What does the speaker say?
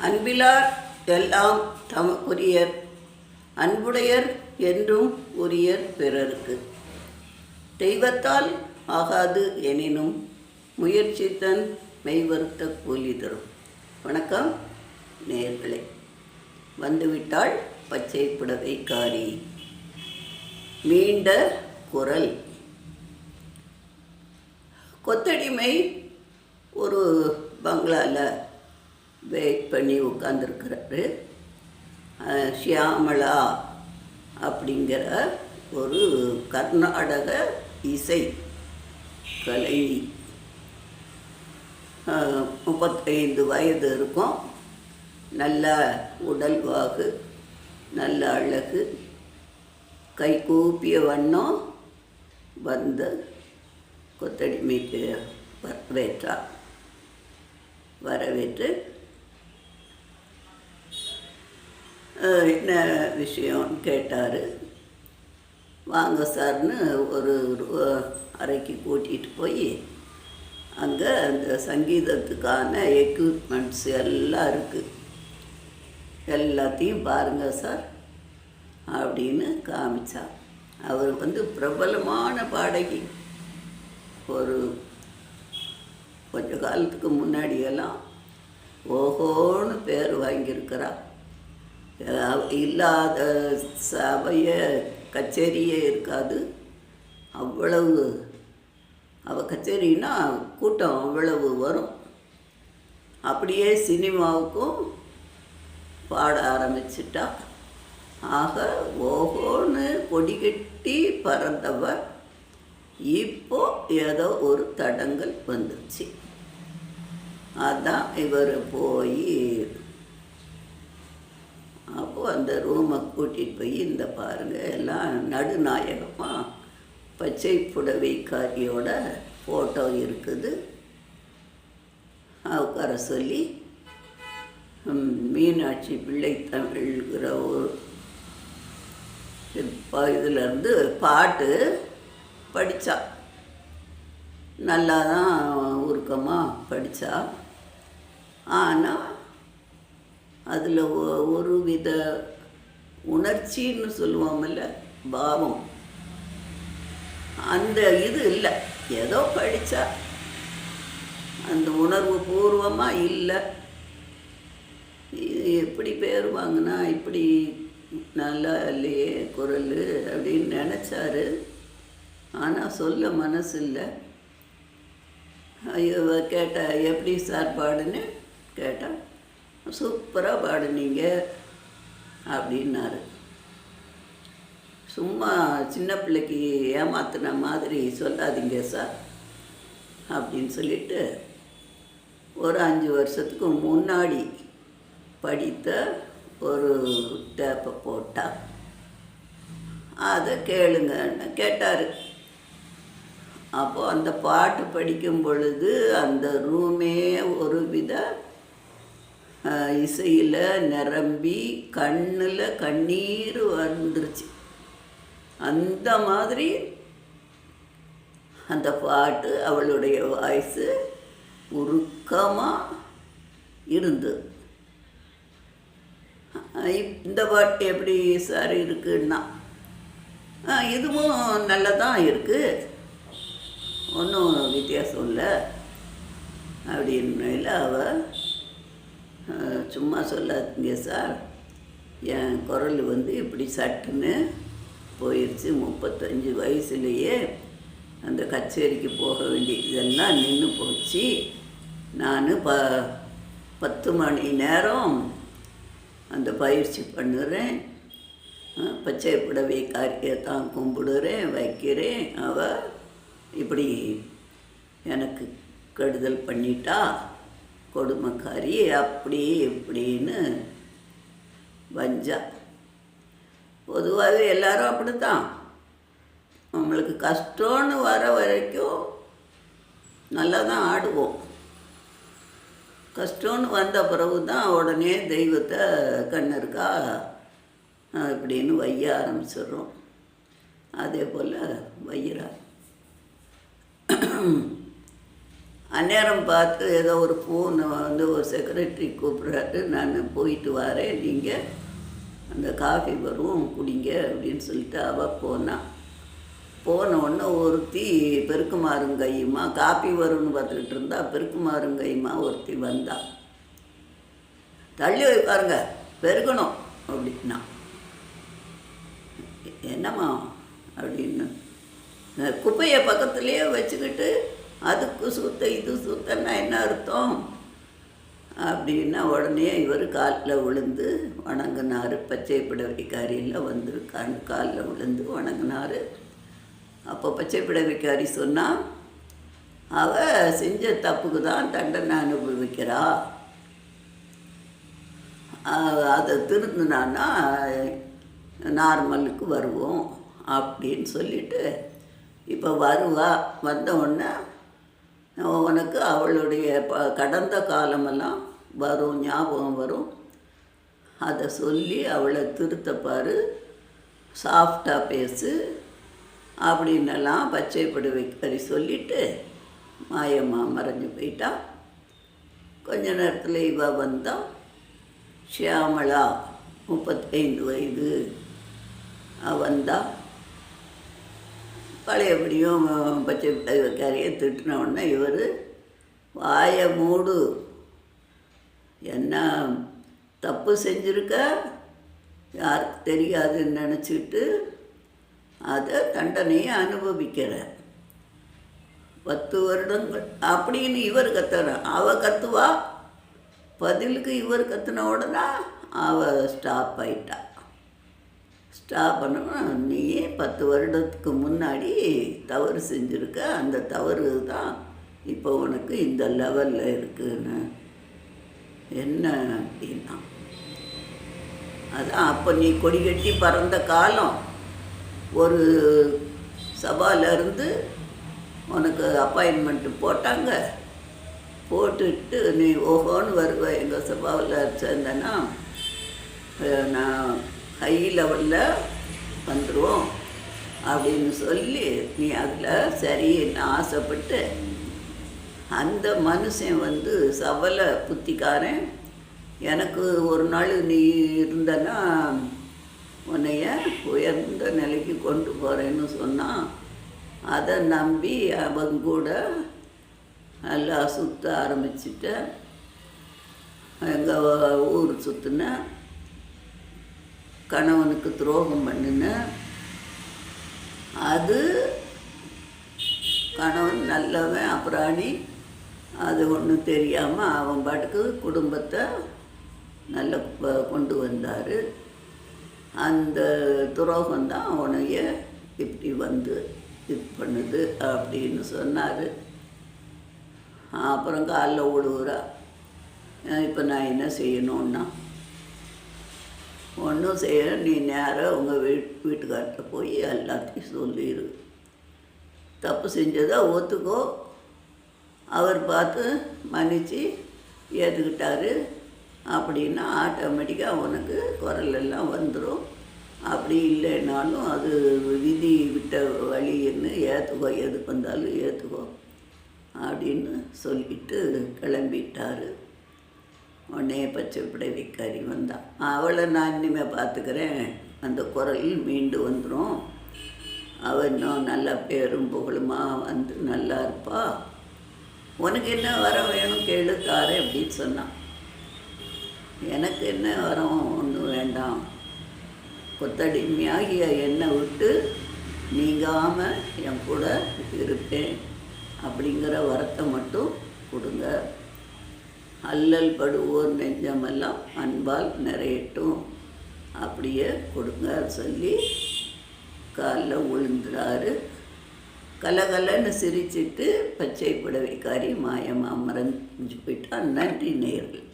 அன்பிலார் எல்லாம் தமக்குரியர் அன்புடையர் என்றும் உரியர் பிறருக்கு. தெய்வத்தால் ஆகாது எனினும் முயற்சித்தன் மெய்வருத்த கூலி தரும். வணக்கம் நேர்களே. வந்துவிட்டாள் பச்சை புடவைக்காரி மீண்ட குரல். கொத்தடிமை ஒரு பங்களாவில் வெயிட் பண்ணி உட்காந்துருக்கிறாரு ஷியாமலா அப்படிங்கிற ஒரு கர்நாடக இசை கலைஞி முப்பத்தைந்து வயது இருக்கும். நல்ல உடல் வாகு நல்ல அழகு. கை கூப்பிய வண்ணம் வந்து கொத்தடிமைக்கு வரவேற்றார். வரவேற்று என்ன விஷயம்னு கேட்டார்? வாங்க சார்னு ஒரு அறைக்கு கூட்டிகிட்டு போய் அங்கே அந்த சங்கீதத்துக்கான எக்யூப்மெண்ட்ஸ் எல்லாம் இருக்குது எல்லாத்தையும் பாருங்கள் சார் அப்படின்னு காமிச்சா அவர் வந்து பிரபலமான பாடகி. ஒரு கொஞ்ச காலத்துக்கு முன்னாடியெல்லாம் ஓஹோன்னு பேர் வாங்கியிருக்கிறார். இல்லாத சபைய கச்சேரியே இருக்காது. அவ்வளவு. அவள் கச்சேரின்னா கூட்டம் அவ்வளவு வரும். அப்படியே சினிமாவுக்கும் பாட ஆரம்பிச்சிட்டா. ஆக ஓஹோன்னு கொடி கட்டி பறந்தவ இப்போ ஏதோ ஒரு தடங்கல் வந்துச்சு. அதான் இவர் போய் அந்த ரூமை கூட்டிகிட்டு போய் இந்த பாருங்கள் எல்லாம் நடுநாயகமாக பச்சை புடவைக்காரியோட ஃபோட்டோ இருக்குது. உட்கார சொல்லி மீனாட்சி பிள்ளை தமிழ்கிற ஒரு இதுலேருந்து பாட்டு படித்தா நல்லா தான் உருக்கமாக படித்தா ஆனால் அதில் ஒரு வித உணர்ச்சின்னு சொல்லுவோம்ல பாவம். அந்த இது இல்லை. ஏதோ படித்தா அந்த உணர்வு பூர்வமாக இல்லை. எப்படி பேர் வாங்கினா இப்படி நல்லா இல்லையே குரல் அப்படின்னு நினச்சாரு. ஆனால் சொல்ல மனசு இல்லை ஐயோ கேட்டால் எப்படி சார் பாடுன்னு சூப்பராக பாடுனீங்க அப்படின்னாரு. சும்மா சின்ன பிள்ளைக்கு ஏமாத்தின மாதிரி சொல்லாதீங்க சார் அப்படின்னு சொல்லிட்டு ஒரு அஞ்சு வருஷத்துக்கு முன்னாடி படித்த ஒரு டேப்பை போட்டால் அதை கேளுங்கன்னு கேட்டார். அப்போது அந்த பாட்டு படிக்கும் பொழுது அந்த ரூமே ஒரு வித இசையில் நிரம்பி கண்ணில் கண்ணீர் வந்துருச்சு. அந்த மாதிரி அந்த பாட்டு அவளுடைய வாய்ஸு உருக்கமாக இருந்தது. இந்த பாட்டு எப்படி சார் இருக்குன்னா இதுவும் நல்லதான் இருக்குது ஒன்றும் வித்தியாசம் இல்லை. அப்படின்னு அவள் சும்மா சொல்லாதீங்க சார். என் குரல் வந்து இப்படி சட்டுன்னு போயிடுச்சு முப்பத்தஞ்சு வயசுலேயே அந்த கச்சேரிக்கு போக வேண்டிய இதெல்லாம் நின்று போச்சு. நான் ப பத்து மணி நேரம் அந்த பயிற்சி பண்ணுறேன். பச்சை புடவை காரியத்தான் கும்பிடுறேன் வைக்கிறேன். அவ இப்படி எனக்கு கெடுதல் பண்ணிட்டா. கொடுமைக்காரி அப்படி இப்படின்னு வஞ்சா. பொதுவாகவே எல்லாரும் அப்படித்தான். நம்மளுக்கு கஷ்டம்னு வர வரைக்கும் நல்லா தான் ஆடுவோம். கஷ்டம்னு வந்த பிறகு தான் உடனே தெய்வத்தை கண்ணருக்கா இப்படின்னு வைய ஆரம்பிச்சிடுறோம். அதே போல் வையிறா அந்நேரம் பார்த்து ஏதோ ஒரு ஃபோனை வந்து ஒரு செக்ரட்டரி கூப்பிட்றாரு. நான் போயிட்டு வரேன். நீங்கள் அந்த காஃபி வரும் குடிங்க அப்படின்னு சொல்லிட்டு அவள் போனான் போன உடனே ஒருத்தி பெருக்குமாருங்கையுமா கையுமா வரும்னு பார்த்துக்கிட்டு இருந்தா பெருக்குமாருங்கையுமா ஒருத்தி வந்தா. தள்ளி வைப்பாருங்க பெருக்கணும் அப்படின்னா. என்னம்மா அப்படின்னு குப்பையை பக்கத்துலேயே வச்சுக்கிட்டு அதுக்கு சுத்த இது சுத்தன்னா என்ன அர்த்தம்? அப்படின்னா உடனே இவர் காலில் விழுந்து வணங்கினார். பச்சை பிடவைக்காரியில் வந்திருக்கான்னு காலில் விழுந்து வணங்கினார். அப்போ பச்சை பிடவைக்காரி சொன்னால் அவ செஞ்ச தப்புக்கு தான் தண்டனை அனுபவிக்கிறா. அதை திருந்தினான்னா நார்மலுக்கு வருவோம். அப்படின்னு சொல்லிட்டு இப்போ வருவா. வந்த உடனே உனக்கு அவளுடைய ப கடந்த காலமெல்லாம் வரும் ஞாபகம் வரும். அதை சொல்லி அவளை திருத்தப்பாரு சாஃப்டாக பேசு அப்படின்னெல்லாம் பச்சை வைக்கறி சொல்லிட்டு மாயம்மா மறைஞ்சு போயிட்டா. கொஞ்ச நேரத்தில் இவ வந்தா ஷியாமளா முப்பத்தைந்து வயது. வந்தா பழையபடியும் பச்சை படுவைக்காரியை திட்டின உடனே இவர் வாயை மூடு. என்ன தப்பு செஞ்சுருக்க? யாருக்கு தெரியாதுன்னு நினச்சிட்டு அதை தண்டனையை அனுபவிக்கிறார் பத்து வருடங்கள். அப்படின்னு இவர் கத்துறான் அவ கத்துவா? பதிலுக்கு இவர் கத்துன உடனே அவ ஸ்டாப் ஆயிட்டா. ஸ்டாப் பண்ணணும் நீயே பத்து வருடத்துக்கு முன்னாடி தவறு செஞ்சுருக்க. அந்த தவறு தான் இப்போ உனக்கு இந்த லெவலில் இருக்குன்னு. என்ன அப்படின்னா அதான் அப்போ நீ கொடி கட்டி பறந்த காலம். ஒரு சபாலேருந்து உனக்கு அப்பாயின்மெண்ட்டு போட்டாங்க. போட்டுட்டு நீ ஓஹோன்னு வருவ. எங்கள் சபாவில் சேர்ந்தேன்னா நான் ஹை லெவலில் வந்துடுவோம் அப்படின்னு சொல்லி நீ அதில் சரின்னு ஆசைப்பட்டு அந்த மனுஷன் வந்து சவல புத்திக்காரன். எனக்கு ஒரு நாள் நீ இருந்தனா உன்னைய உயர்ந்த நிலைக்கு கொண்டு போகிறேன்னு சொன்னான் அதை நம்பி அவன் கூட நல்லா சுற்ற ஆரம்பிச்சிட்டேன். எங்கள் ஊர் சுற்றினேன் கணவனுக்கு துரோகம் பண்ணினேன் அது கணவன் நல்லவன் அப்புறாணி அது ஒன்றும் தெரியாமல் அவன் பாட்டுக்கு குடும்பத்தை நல்ல கொண்டு வந்தார். அந்த துரோகம் தான் அவனைய இப்படி வந்து இது பண்ணுது அப்படின்னு சொன்னார். அப்புறம் காலைல ஓடுவுறா இப்போ நான் என்ன செய்யணுன்னா ஒன்றும் செய்ய நீ நேராக உங்கள் வீட் வீட்டுக்கார்ட்ட போய் எல்லாத்தையும் சொல்லிடு தப்பு செஞ்சதா ஒத்துக்கோ. அவர் பார்த்து மன்னித்து ஏற்றுக்கிட்டாரு அப்படின்னா ஆட்டோமேட்டிக்காக உனக்கு குரல் எல்லாம் வந்துடும் அப்படி இல்லைனாலும் அது விதி விட்ட வழின்னு ஏற்றுக்கோ எதுக்கு வந்தாலும் ஏற்றுக்கோ அப்படின்னு சொல்லிட்டு கிளம்பிட்டாரு. உடனே பச்சை விக்காரி வந்தான் அவளை நான் இனிமேல் பார்த்துக்கிறேன். அந்த குரல் மீண்டு வந்துடும் அவள் இன்னும் நல்லா பேரும் புகழுமா? வந்து நல்லா இருப்பா? உனக்கு என்ன வரம் வேணும் கேளு தாரு அப்படின்னு சொன்னான் எனக்கு என்ன வரம்? ஒன்றும் வேண்டாம். கொத்தடிமையாகிய என்னை விட்டு நீங்காமல் என் கூட இருப்பேன். அப்படிங்கிற வரத்தை மட்டும் கொடுங்க. அல்லல் படுவோர் நெஞ்சமெல்லாம் அன்பால் நிறையட்டும். அப்படியே கொடுங்க சொல்லி காலில் விழுந்துறாரு கலகலன்னு சிரிச்சிட்டு பச்சை புடவைக்காரி மாயமாக மறைஞ்சு போயிட்டா நன்றி நேர்கள்